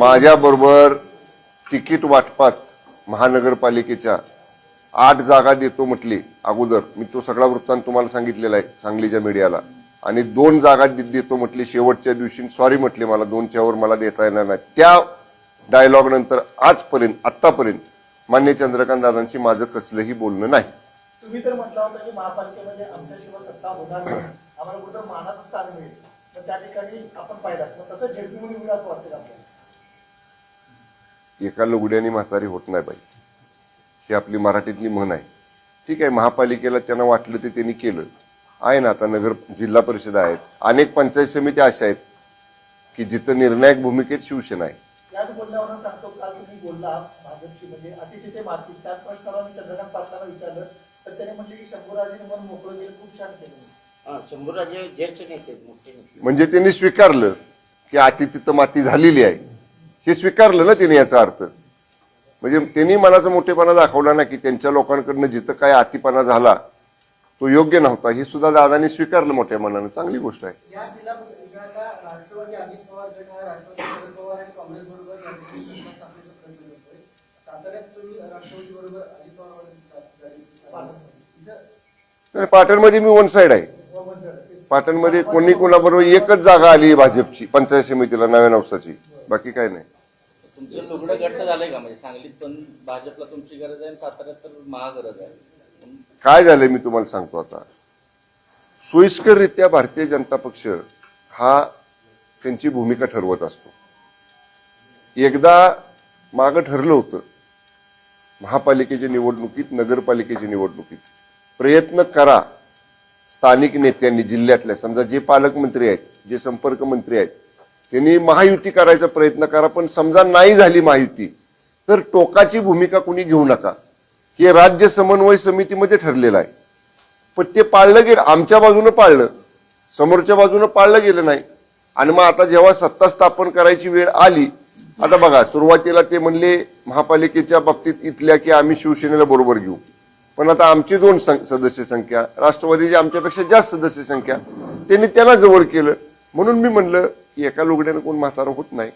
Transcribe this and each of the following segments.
माझ्याबरोबर तिकीट वाटपात महानगरपालिकेच्या आठ जागा देतो म्हटली अगोदर. मी तो सगळा वृत्तांत तुम्हाला सांगितलेला आहे सांगलीच्या मीडियाला. आणि दोन जागा देतो म्हटली शेवटच्या दिवशी. सॉरी म्हटले मला दोनच्यावर मला देता येणार नाही. त्या डायलॉग नंतर आजपर्यंत आतापर्यंत मान्य चंद्रकांत दादांशी माझं कसलंही बोलणं नाही. तुम्ही तर म्हटलं होतं की महापालिकेमध्ये आमच्याशिवाय सत्ता होणार नाही. आम्हाला कुठं मानाचं स्थान मिळेल. तर त्या ठिकाणी आपण पाहिलं. तसं झेडपी म्हणून विकास वाटते एका लुगड्याने म्हातारी होत नाही बाई. ही आपली मराठीतली म्हण आहे. ठीक आहे महापालिकेला त्यांना वाटलं ते त्यांनी केलं. आहे ना आता नगर जिल्हा परिषद आहेत. अनेक पंचायत समित्या अशा आहेत की जिथं निर्णायक भूमिकेत शिवसेना आहे. याच बोलण्यावरून सांगतो काल तुम्ही बोलला भाजपशी म्हणजे अति तिथे मारतील त्याच प्रश्नाला मी चंद्रकांत पाटलांना विचारलं तर त्याने म्हटले की शंभूराजेने मन मोकळं केलं खूप छान केलं हा शंभूराजे ज्येष्ठ नेते आहेत, मोठे नेते. म्हणजे त्यांनी स्वीकारलं की आती तिथं माती झालेली आहे. हे स्वीकारलं ना त्यांनी याचा अर्थ. म्हणजे त्यांनी मनाचा मोठेपणा दाखवला ना की त्यांच्या लोकांकडनं जिथं काय अतिपणा झाला तो योग्य नव्हता. हे सुद्धा दादानी स्वीकारलं मोठ्या मनानं. चांगली गोष्ट आहे. पाटणमध्ये मी वन साइड आहे. पाटणमध्ये कोणी कोणाबरोबर एकच जागा आली भाजपची पंचायत समितीला नव्या नवसाची बाकी काय नाही. तुमचं लुगडं घट्ट झालंय का? म्हणजे सांगलीत पण भाजपला तुमची गरज आहे आणि साताऱ्यात तर महागरज आहे. काय झालंय मी तुम्हाला सांगतो आता. सोयीस्कररित्या भारतीय जनता पक्ष हा त्यांची भूमिका ठरवत असतो. एकदा मागं ठरलं होतं महापालिकेच्या निवडणुकीत नगरपालिकेच्या निवडणुकीत. प्रयत्न करा स्थानिक नेत्यांनी जिल्ह्यातल्या समजा जे पालकमंत्री आहेत जे संपर्क मंत्री आहेत त्यांनी महायुती करायचा प्रयत्न करा पण समजा नाही झाली महायुती तर टोकाची भूमिका कुणी घेऊ नका. हे राज्य समन्वय समितीमध्ये ठरलेलं आहे. पण ते पाळलं गेलं आमच्या बाजूनं पाळलं समोरच्या बाजूनं पाळलं गेलं नाही. आणि मग आता जेव्हा सत्ता स्थापन करायची वेळ आली आता बघा सुरुवातीला ते म्हणले महापालिकेच्या बाबतीत इथल्या की आम्ही शिवसेनेला बरोबर घेऊ. पण आता आमची दोन सं- सदस्य संख्या राष्ट्रवादीची आमच्यापेक्षा जास्त सदस्य संख्या त्यांनी त्यांना जवळ केलं. म्हणून मी म्हणलं की एका लुगड्यानं कोण म्हातारा होत नाही.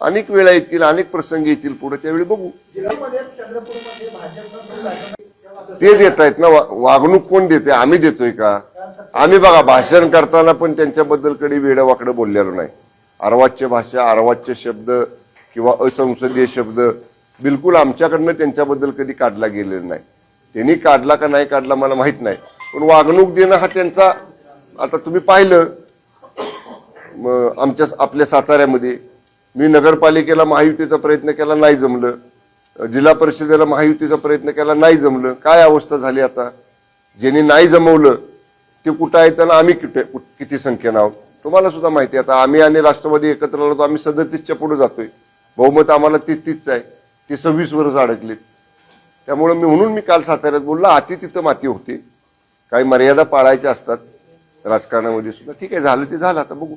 अनेक वेळा येतील अनेक प्रसंग येतील पुढे त्यावेळी बघू. ते देत आहेत ना वा- वागणूक कोण देते आम्ही देतोय का? आम्ही बघा भाषण करताना पण त्यांच्याबद्दल कधी वेडं वाकडं बोललेलो नाही. अर्वाच्य भाषा अर्वाच्य शब्द किंवा असंसदीय शब्द बिलकुल आमच्याकडनं त्यांच्याबद्दल कधी काढला गेलेला नाही. त्यांनी काढला का नाही काढला मला माहीत नाही. पण वागणूक देणं हा त्यांचा आता तुम्ही पाहिलं आमच्या आपल्या साताऱ्यामध्ये मी नगरपालिकेला महायुतीचा प्रयत्न केला नाही जमलं. जिल्हा परिषदेला महायुतीचा प्रयत्न केला नाही जमलं. काय अवस्था झाली आता? ज्यांनी नाही जमवलं ते कुठं आहे त्यांना आम्ही किती किती संख्येनं आहोत? तुम्हाला सुद्धा माहिती आहे. आता आम्ही आणि राष्ट्रवादी एकत्र आलो तर आम्ही सदतीसच्या पुढे जातोय. बहुमत आम्हाला तेहतीसचं आहे. ते सव्वीस वरच अडकलेत. त्यामुळं मी म्हणून मी काल साताऱ्यात बोललो अति तिथं माती होते. काही मर्यादा पाळायच्या असतात. राजकारणामध्ये सुद्धा. ठीक आहे झालं ते झालं. आता बघू.